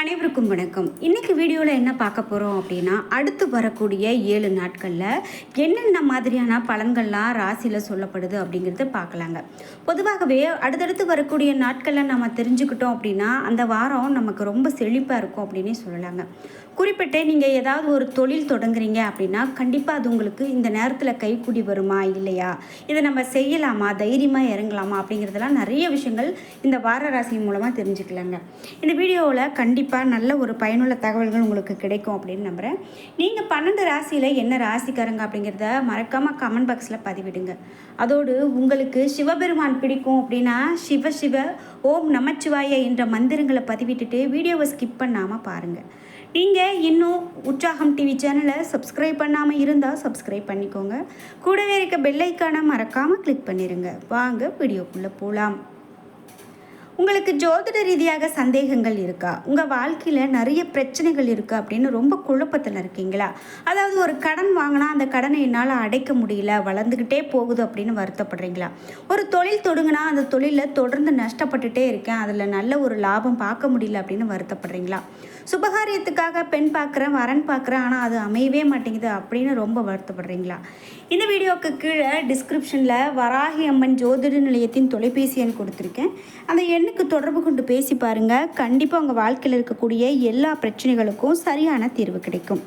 அனைவருக்கும் வணக்கம். இன்னைக்கு வீடியோவில் என்ன பார்க்க போகிறோம் அப்படின்னா அடுத்து வரக்கூடிய ஏழு நாட்களில் என்னென்ன மாதிரியான பலன்கள்லாம் ராசியில் சொல்லப்படுது அப்படிங்கிறத பார்க்கலாங்க. பொதுவாகவே அடுத்தடுத்து வரக்கூடிய நாட்களில் நம்ம தெரிஞ்சுக்கிட்டோம் அப்படின்னா அந்த வாரம் நமக்கு ரொம்ப செழிப்பாக இருக்கும் அப்படின்னே சொல்லலாங்க. குறிப்பிட்டே நீங்கள் ஏதாவது ஒரு தொழில் தொடங்குறீங்க அப்படின்னா கண்டிப்பாக அது உங்களுக்கு இந்த நேரத்தில் கைக்கூடி வருமா இல்லையா? இதை நம்ம செய்யலாமா? தைரியமாக இறங்கலாமா? அப்படிங்கிறதெல்லாம் நிறைய விஷயங்கள் இந்த வார ராசி மூலமாக தெரிஞ்சுக்கலாங்க. இந்த வீடியோவில் கண்டிப்பாக நல்ல ஒரு பயனுள்ள தகவல்கள் உங்களுக்கு கிடைக்கும் அப்படின்னு நம்புகிறேன் நீங்கள் பன்னெண்டு ராசியில் என்ன ராசிக்காரங்க அப்படிங்கிறத மறக்காமல் கமெண்ட் பாக்ஸில் பதிவிடுங்க. அதோடு உங்களுக்கு சிவபெருமான் பிடிக்கும் அப்படின்னா சிவ சிவ ஓம் நமச்சிவாய என்ற மந்திரங்களை பதிவிட்டுட்டு வீடியோவை ஸ்கிப் பண்ணாமல் பாருங்கள் நீங்கள் இன்னும் உற்சாகம் டிவி சேனலை சப்ஸ்கிரைப் பண்ணாமல் இருந்தால் சப்ஸ்கிரைப் பண்ணிக்கோங்க. கூடவே இருக்க பெல்லைக்கான மறக்காமல் கிளிக் பண்ணிடுங்க வாங்க வீடியோக்குள்ளே போகலாம் உங்களுக்கு ஜோதிட ரீதியாக சந்தேகங்கள் இருக்கா? உங்கள் வாழ்க்கையில் நிறைய பிரச்சனைகள் இருக்குது அப்படின்னு ரொம்ப குழப்பத்தில் இருக்கீங்களா? அதாவது ஒரு கடன் வாங்கினா அந்த கடனை என்னால் அடைக்க முடியல வளர்ந்துக்கிட்டே போகுது அப்படின்னு வருத்தப்படுறீங்களா? ஒரு தொழில் தொடங்கினா அந்த தொழிலில் தொடர்ந்து நஷ்டப்பட்டுட்டே இருக்கேன் அதில் நல்ல ஒரு லாபம் பார்க்க முடியல அப்படின்னு வருத்தப்படுறீங்களா? சுபகாரியத்துக்காக பெண் பார்க்குறேன் வரன் பார்க்குறேன் ஆனால் அது அமையவே மாட்டேங்குது அப்படின்னு ரொம்ப வருத்தப்படுறீங்களா? இந்த வீடியோவுக்கு கீழே டிஸ்கிரிப்ஷனில் வராகி அம்மன் ஜோதிட நிலையத்தின் தொலைபேசி எண் கொடுத்துருக்கேன். அந்த எண்ணுக்கு தொடர்பு கொண்டு பேசி பாருங்கள் கண்டிப்பாக உங்கள் வாழ்க்கையில் இருக்கக்கூடிய எல்லா பிரச்சனைகளுக்கும் சரியான தீர்வு கிடைக்கும்.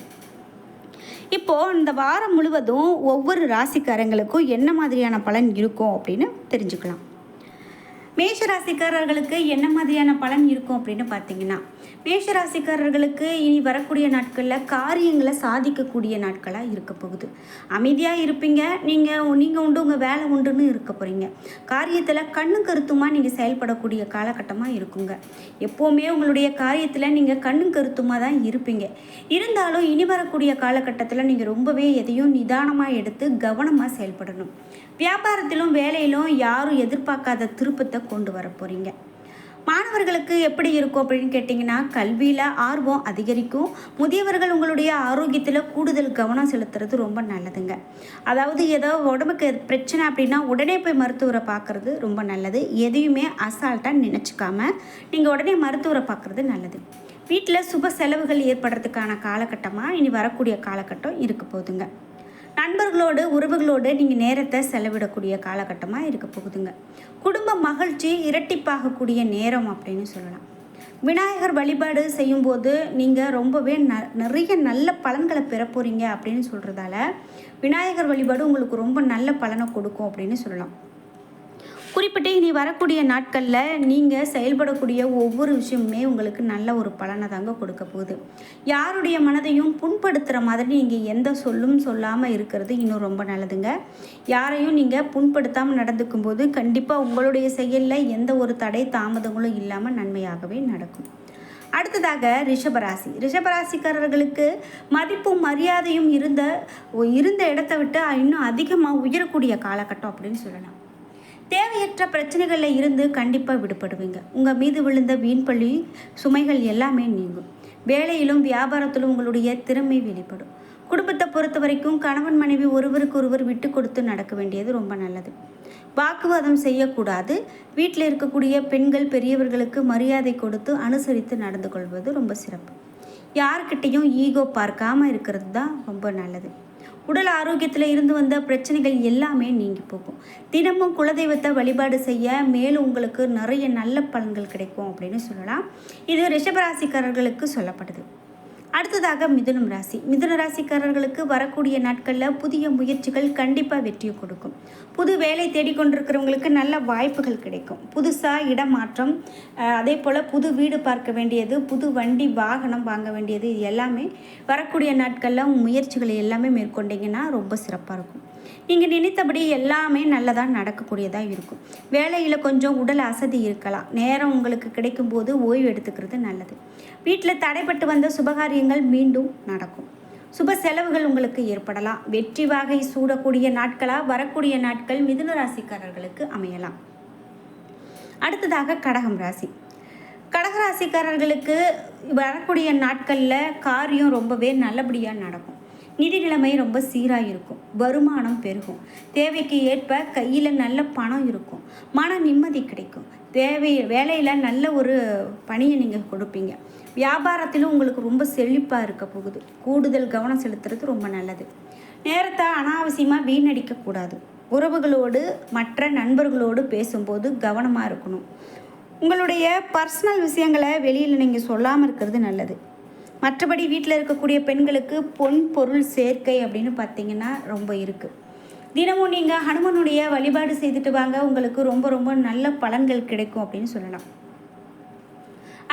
இப்போது இந்த வாரம் முழுவதும் ஒவ்வொரு ராசிக்காரங்களுக்கும் என்ன மாதிரியான பலன் இருக்கும் அப்படின்னு தெரிஞ்சுக்கலாம். மேஷ ராசிக்காரர்களுக்கு என்ன மாதிரியான பலன் இருக்கும் அப்படின்னு பார்த்தீங்கன்னா மேஷராசிக்காரர்களுக்கு இனி வரக்கூடிய நாட்களில் காரியங்களை சாதிக்கக்கூடிய நாட்களாக இருக்க போகுது. அமைதியாக இருப்பீங்க. நீங்கள் நீங்கள் உண்டு உங்கள் வேலை உண்டுன்னு இருக்க போகிறீங்க காரியத்தில் கண்ணு கருத்துமாக நீங்கள் செயல்படக்கூடிய காலகட்டமாக இருக்குங்க. எப்போவுமே உங்களுடைய காரியத்தில் நீங்கள் கண்ணு கருத்துமாக தான் இருப்பீங்க. இருந்தாலும் இனி வரக்கூடிய காலகட்டத்தில் நீங்கள் ரொம்பவே எதையும் நிதானமாக எடுத்து கவனமாக செயல்படணும். வியாபாரத்திலும் வேலையிலும் யாரும் எதிர்பார்க்காத திருப்பத்தை கொண்டு வர போகிறீங்க மாணவர்களுக்கு எப்படி இருக்கும் அப்படின்னு கேட்டிங்கன்னா கல்வியில் ஆர்வம் அதிகரிக்கும். முதியவர்கள் உங்களுடைய ஆரோக்கியத்தில் கூடுதல் கவனம் செலுத்துறது ரொம்ப நல்லதுங்க. அதாவது ஏதோ உடம்புக்கு பிரச்சனை அப்படின்னா உடனே போய் மருத்துவரை பார்க்குறது ரொம்ப நல்லது. எதையுமே அசால்ட்டாக நினச்சிக்காம நீங்கள் உடனே மருத்துவரை பார்க்குறது நல்லது. வீட்டில் சுப செலவுகள் ஏற்படுறதுக்கான காலகட்டமாக இனி வரக்கூடிய காலகட்டம் இருக்க போகுதுங்க நண்பர்களோடு உறவுகளோடு நீங்கள் நேரத்தை செலவிடக்கூடிய காலகட்டமாக இருக்க போகுதுங்க. குடும்ப மகிழ்ச்சி இரட்டிப்பாகக்கூடிய நேரம் அப்படின்னு சொல்லலாம். விநாயகர் வழிபாடு செய்யும்போது நீங்கள் ரொம்பவே ந நிறைய நல்ல பலன்களை பெற போகிறீங்க அப்படின்னு சொல்கிறதால விநாயகர் வழிபாடு உங்களுக்கு ரொம்ப நல்ல பலனை கொடுக்கும் அப்படின்னு சொல்லலாம். குறிப்பிட்டு இனி வரக்கூடிய நாட்களில் நீங்கள் செயல்படக்கூடிய ஒவ்வொரு விஷயமுமே உங்களுக்கு நல்ல ஒரு பலனை தாங்க கொடுக்க போகுது. யாருடைய மனதையும் புண்படுத்துகிற மாதிரி நீங்கள் எந்த சொல்லும் சொல்லாமல் இருக்கிறது இன்னும் ரொம்ப நல்லதுங்க. யாரையும் நீங்கள் புண்படுத்தாமல் நடந்துக்கும் போது கண்டிப்பாக உங்களுடைய செயலில் எந்த ஒரு தடை தாமதங்களும் இல்லாமல் நன்மையாகவே நடக்கும். அடுத்ததாக ரிஷபராசி. ரிஷபராசிக்காரர்களுக்கு மதிப்பும் மரியாதையும் இருந்த இருந்த இடத்த விட்டு இன்னும் அதிகமாக உயரக்கூடிய காலகட்டம் அப்படின்னு சொல்லலாம். தேவையற்ற பிரச்சனைகளில் இருந்து கண்டிப்பாக விடுபடுவீங்க. உங்கள் மீது விழுந்த வீண்பள்ளி சுமைகள் எல்லாமே நீங்கும். வேலையிலும் வியாபாரத்திலும் உங்களுடைய திறமை வெளிப்படும். குடும்பத்தை பொறுத்த வரைக்கும் கணவன் மனைவி ஒருவருக்கு ஒருவர் விட்டு கொடுத்து நடக்க வேண்டியது ரொம்ப நல்லது. வாக்குவாதம் செய்யக்கூடாது. வீட்டில் இருக்கக்கூடிய பெண்கள் பெரியவர்களுக்கு மரியாதை கொடுத்து அனுசரித்து நடந்து கொள்வது ரொம்ப சிறப்பு. யார்கிட்டையும் ஈகோ பார்க்காம இருக்கிறது தான் ரொம்ப நல்லது. உடல் ஆரோக்கியத்தில் இருந்து வந்த பிரச்சனைகள் எல்லாமே நீங்கி போகும். தினமும் குலதெய்வத்தை வழிபாடு செய்ய மேலும் உங்களுக்கு நிறைய நல்ல பலன்கள் கிடைக்கும் அப்படின்னு சொல்லலாம். இது ரிஷபராசிக்காரர்களுக்கு சொல்லப்படுது அடுத்ததாக மிதுனம் ராசி. மிதுன ராசிக்காரர்களுக்கு வரக்கூடிய நாட்களில் புதிய முயற்சிகள் கண்டிப்பாக வெற்றியை கொடுக்கும். புது வேலை தேடிக்கொண்டிருக்கிறவங்களுக்கு நல்ல வாய்ப்புகள் கிடைக்கும். புதுசாக இடமாற்றம் அதே போல் புது வீடு பார்க்க வேண்டியது புது வண்டி வாகனம் வாங்க வேண்டியது இது எல்லாமே வரக்கூடிய நாட்களில் முயற்சிகளை எல்லாமே மேற்கொண்டீங்கன்னா ரொம்ப சிறப்பாக இருக்கும். நீங்கள் நினைத்தபடி எல்லாமே நல்லதாக நடக்கக்கூடியதாக இருக்கும். வேலையில் கொஞ்சம் உடல் அசதி இருக்கலாம். நேரம் உங்களுக்கு கிடைக்கும்போது ஓய்வு எடுத்துக்கிறது நல்லது. வீட்டில் தடைப்பட்டு வந்த சுபகாரியங்கள் மீண்டும் நடக்கும். சுப செலவுகள் உங்களுக்கு ஏற்படலாம். வெற்றி வாகை சூடக்கூடிய நாட்களாக வரக்கூடிய நாட்கள் மிதுன ராசிக்காரர்களுக்கு அமையலாம். அடுத்ததாக கடகம் ராசி. கடகராசிக்காரர்களுக்கு வரக்கூடிய நாட்களில் காரியம் ரொம்பவே நல்லபடியாக நடக்கும். நிதி நிலைமை ரொம்ப சீராக இருக்கும் வருமானம் பெருகும். தேவைக்கு ஏற்ப கையில் நல்ல பணம் இருக்கும். மன நிம்மதி கிடைக்கும். தேவை வேலையில் நல்ல ஒரு பணியை நீங்கள் கொடுப்பீங்க. வியாபாரத்திலும் உங்களுக்கு ரொம்ப செழிப்பாக இருக்க போகுது. கூடுதல் கவனம் செலுத்துறது ரொம்ப நல்லது. நேரத்தை அனாவசியமாக வீணடிக்கக்கூடாது உறவுகளோடு மற்ற நண்பர்களோடு பேசும்போது கவனமாக இருக்கணும். உங்களுடைய பர்சனல் விஷயங்களை வெளியில் நீங்கள் சொல்லாமல் இருக்கிறது நல்லது. மற்றபடி வீட்டில் இருக்கக்கூடிய பெண்களுக்கு பொன் பொருள் சேர்க்கை அப்படின்னு பார்த்தீங்கன்னா ரொம்ப இருக்குது தினமும் நீங்கள் ஹனுமனுடைய வழிபாடு செய்துட்டு வாங்க. உங்களுக்கு ரொம்ப ரொம்ப நல்ல பலன்கள் கிடைக்கும் அப்படின்னு சொல்லலாம்.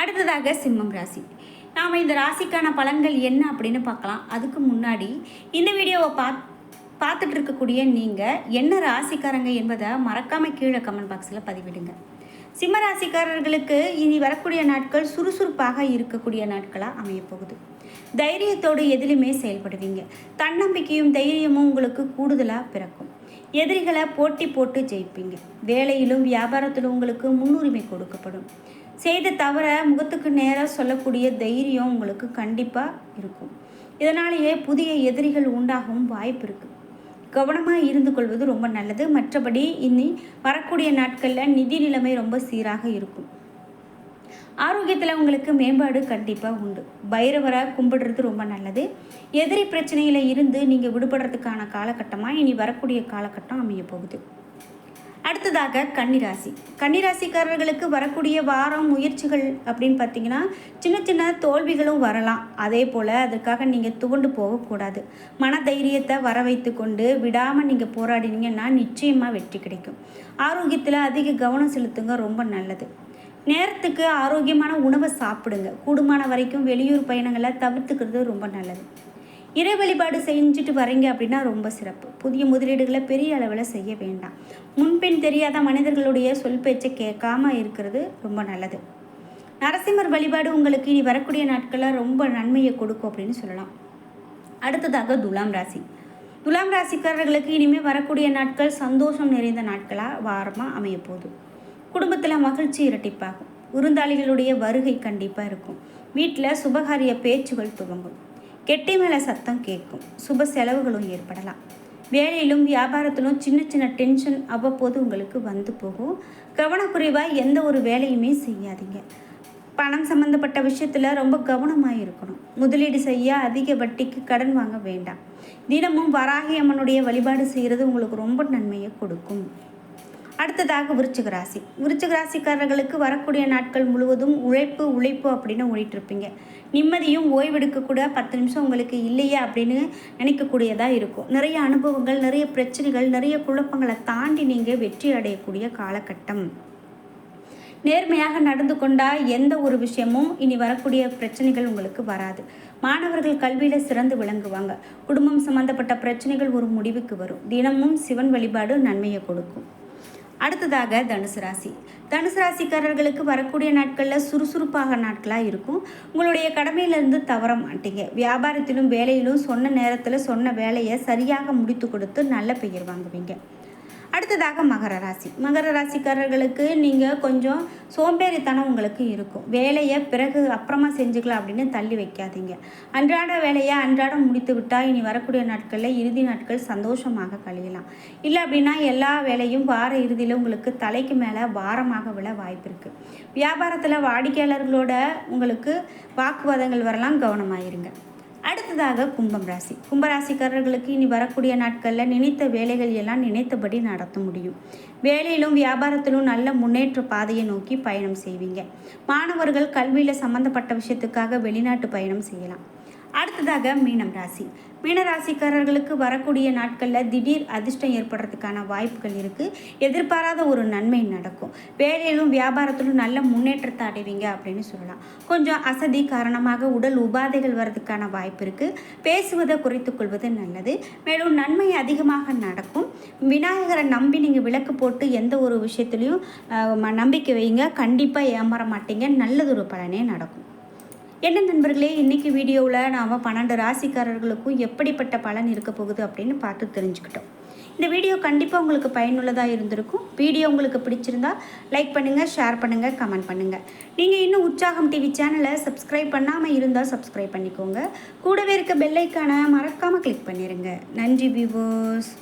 அடுத்ததாக சிம்மம் ராசி. நாம் இந்த ராசிக்கான பலன்கள் என்ன அப்படின்னு பார்க்கலாம். அதுக்கு முன்னாடி இந்த வீடியோவை பார்த்து பார்த்துட்டு இருக்கக்கூடிய நீங்கள் என்ன ராசிக்காரங்க என்பதை மறக்காமல் கீழே கமெண்ட் பாக்ஸில் பதிவிடுங்க. சிம்ம ராசிக்காரர்களுக்கு இனி வரக்கூடிய நாட்கள் சுறுசுறுப்பாக இருக்கக்கூடிய நாட்களாக அமையப்போகுது. தைரியத்தோடு எதிலுமே செயல்படுவீங்க. தன்னம்பிக்கையும் தைரியமும் உங்களுக்கு கூடுதலாக பிறக்கும். எதிரிகளை போட்டி போட்டு ஜெயிப்பீங்க. வேலையிலும் வியாபாரத்திலும் உங்களுக்கு முன்னுரிமை கொடுக்கப்படும். செய்த தவிர முகத்துக்கு நேராக சொல்லக்கூடிய தைரியம் உங்களுக்கு கண்டிப்பாக இருக்கும். இதனாலேயே புதிய எதிரிகள் உண்டாகவும் வாய்ப்பு இருக்குது கவனமாக இருந்து கொள்வது ரொம்ப நல்லது. மற்றபடி இனி வரக்கூடிய நாட்களில் நிதி நிலைமை ரொம்ப சீராக இருக்கும். ஆரோக்கியத்தில் உங்களுக்கு மேம்பாடு கண்டிப்பாக உண்டு. பைரவரை கும்பிடுறது ரொம்ப நல்லது. எதிரி பிரச்சனையில் இருந்து நீங்கள் விடுபடுறதுக்கான காலகட்டமாக இனி வரக்கூடிய காலகட்டம் அமைய போகுது. அடுத்ததாக கன்னிராசி. கன்னிராசிக்காரர்களுக்கு வரக்கூடிய வாரம் முயற்சிகள் அப்படின்னு பார்த்தீங்கன்னா சின்ன சின்ன தோல்விகளும் வரலாம். அதே போல் அதற்காக நீங்கள் துவண்டு போகக்கூடாது. மன தைரியத்தை வர வைத்து கொண்டு விடாமல் நீங்கள் போராடினீங்கன்னா நிச்சயமாக வெற்றி கிடைக்கும். ஆரோக்கியத்தில் அதிக கவனம் செலுத்துங்க ரொம்ப நல்லது. நேரத்துக்கு ஆரோக்கியமான உணவை சாப்பிடுங்க. கூடுமான வரைக்கும் வெளியூர் பயணங்களை தவிர்த்துக்கிறது ரொம்ப நல்லது. இறை வழிபாடு செஞ்சுட்டு வரீங்க அப்படின்னா ரொம்ப சிறப்பு. புதிய முதலீடுகளை பெரிய அளவில் செய்ய வேண்டாம். முன்பின் தெரியாத மனிதர்களுடைய சொல் பேச்சை கேட்காம இருக்கிறது ரொம்ப நல்லது. நரசிம்மர் வழிபாடு உங்களுக்கு இனி வரக்கூடிய நாட்களில் ரொம்ப நன்மையை கொடுக்கும் அப்படின்னு சொல்லலாம். அடுத்ததாக துலாம் ராசி. துலாம் ராசிக்காரர்களுக்கு இனிமேல் வரக்கூடிய நாட்கள் சந்தோஷம் நிறைந்த நாட்களாக வாரமாக அமையப்போகுது. குடும்பத்தில் மகிழ்ச்சி இரட்டிப்பாகும். விருந்தாளிகளுடைய வருகை கண்டிப்பாக இருக்கும். வீட்டில் சுபகாரிய பேச்சுகள் துவங்கும். கெட்டி மேலே சத்தம் கேட்கும். சுப செலவுகளும் ஏற்படலாம். வேலையிலும் வியாபாரத்திலும் சின்ன சின்ன டென்ஷன் அவ்வப்போது உங்களுக்கு வந்து போகும். கவனக்குறைவாக எந்த ஒரு வேலையுமே செய்யாதீங்க. பணம் சம்மந்தப்பட்ட விஷயத்தில் ரொம்ப கவனமாக இருக்கணும். முதலீடு செய்ய அதிக வட்டிக்கு கடன் வாங்க வேண்டாம். தினமும் வராகி அம்மனுடைய வழிபாடு செய்கிறது உங்களுக்கு ரொம்ப நன்மையை கொடுக்கும். அடுத்ததாக விருச்சிக ராசி. விருச்சிக ராசிக்காரர்களுக்கு வரக்கூடிய நாட்கள் முழுவதும் உழைப்பு உழைப்பு அப்படின்னு ஓடிட்டுருப்பீங்க. நிம்மதியும் ஓய்வெடுக்கக்கூட பத்து நிமிஷம் உங்களுக்கு இல்லையா அப்படின்னு நினைக்கக்கூடியதாக இருக்கும். நிறைய அனுபவங்கள் நிறைய பிரச்சனைகள் நிறைய குழப்பங்களை தாண்டி நீங்கள் வெற்றி அடையக்கூடிய காலகட்டம். நேர்மையாக நடந்து கொண்டால் எந்த ஒரு விஷயமும் இனி வரக்கூடிய பிரச்சனைகள் உங்களுக்கு வராது. மாணவர்கள் கல்வியில் சிறந்து விளங்குவாங்க. குடும்பம் சம்பந்தப்பட்ட பிரச்சனைகள் ஒரு முடிவுக்கு வரும். தினமும் சிவன் வழிபாடு நன்மையை கொடுக்கும். அடுத்ததாக தனுசு ராசி. தனுசு ராசிக்காரர்களுக்கு வரக்கூடிய நாட்களில் சுறுசுறுப்பாக நாட்களாக இருக்கும். உங்களுடைய கடமையிலிருந்து தவற மாட்டீங்க. வியாபாரத்திலும் வேலையிலும் சொன்ன நேரத்தில் சொன்ன வேலையை சரியாக முடித்து கொடுத்து நல்ல பெயர் வாங்குவீங்க. அடுத்ததாக மகர ராசி. மகர ராசிக்காரர்களுக்கு நீங்கள் கொஞ்சம் சோம்பேறித்தனம் உங்களுக்கு இருக்கும். வேலையை பிறகு அப்புறமா செஞ்சுக்கலாம் அப்படின்னு தள்ளி வைக்காதீங்க. அன்றாட வேலையை அன்றாடம் முடித்து விட்டால் இனி வரக்கூடிய நாட்களில் இறுதி நாட்கள் சந்தோஷமாக கழியலாம். இல்லை அப்படின்னா எல்லா வேலையும் வார இறுதியில் உங்களுக்கு தலைக்கு மேலே வாரமாக விழ வாய்ப்பு இருக்குது வியாபாரத்தில் வாடிக்கையாளர்களோட உங்களுக்கு வாக்குவாதங்கள் வரலாம். கவனமாயிருங்க. அடுத்ததாக கும்பம் ராசி. கும்பராசிக்காரர்களுக்கு இனி வரக்கூடிய நாட்களில் நினைத்த வேலைகள் எல்லாம் நினைத்தபடி நடத்த முடியும். வேலையிலும் வியாபாரத்திலும் நல்ல முன்னேற்ற பாதையை நோக்கி பயணம் செய்வீங்க. மாணவர்கள் கல்வியில் சம்மந்தப்பட்ட விஷயத்துக்காக வெளிநாட்டு பயணம் செய்யலாம். அடுத்ததாக மீனம் ராசி. மீனராசிக்காரர்களுக்கு வரக்கூடிய நாட்களில் திடீர் அதிர்ஷ்டம் ஏற்படுறதுக்கான வாய்ப்புகள் இருக்குது எதிர்பாராத ஒரு நன்மை நடக்கும். வேலையிலும் வியாபாரத்திலும் நல்ல முன்னேற்றத்தை அடைவீங்க அப்படின்னு சொல்லலாம். கொஞ்சம் அசதி காரணமாக உடல் உபாதைகள் வர்றதுக்கான வாய்ப்பு இருக்குது பேசுவதை குறைத்து கொள்வது நல்லது. மேலும் நன்மை அதிகமாக நடக்கும். விநாயகரை நம்பி நீங்கள் விளக்கு போட்டு எந்த ஒரு விஷயத்துலையும் நம்பிக்கை வைங்க. கண்டிப்பாக ஏமாற மாட்டீங்க. நல்லதொரு பலனே நடக்கும். என்ன நண்பர்களே இன்றைக்கி வீடியோவில் நாம் பன்னெண்டு ராசிக்காரர்களுக்கும் எப்படிப்பட்ட பலன் இருக்க போகுது அப்படின்னு பார்த்து தெரிஞ்சுக்கிட்டோம். இந்த வீடியோ கண்டிப்பாக உங்களுக்கு பயனுள்ளதாக இருந்திருக்கும். வீடியோ உங்களுக்கு பிடிச்சிருந்தா லைக் பண்ணுங்கள் ஷேர் பண்ணுங்கள் கமெண்ட் பண்ணுங்கள் நீங்கள் இன்னும் உற்சாகம் டிவி சேனலை சப்ஸ்கிரைப் பண்ணாமல் இருந்தால் சப்ஸ்கிரைப் பண்ணிக்கோங்க. கூடவே இருக்க பெல்லைக்கான மறக்காமல் கிளிக் பண்ணிடுங்க நன்றி வியூவர்ஸ்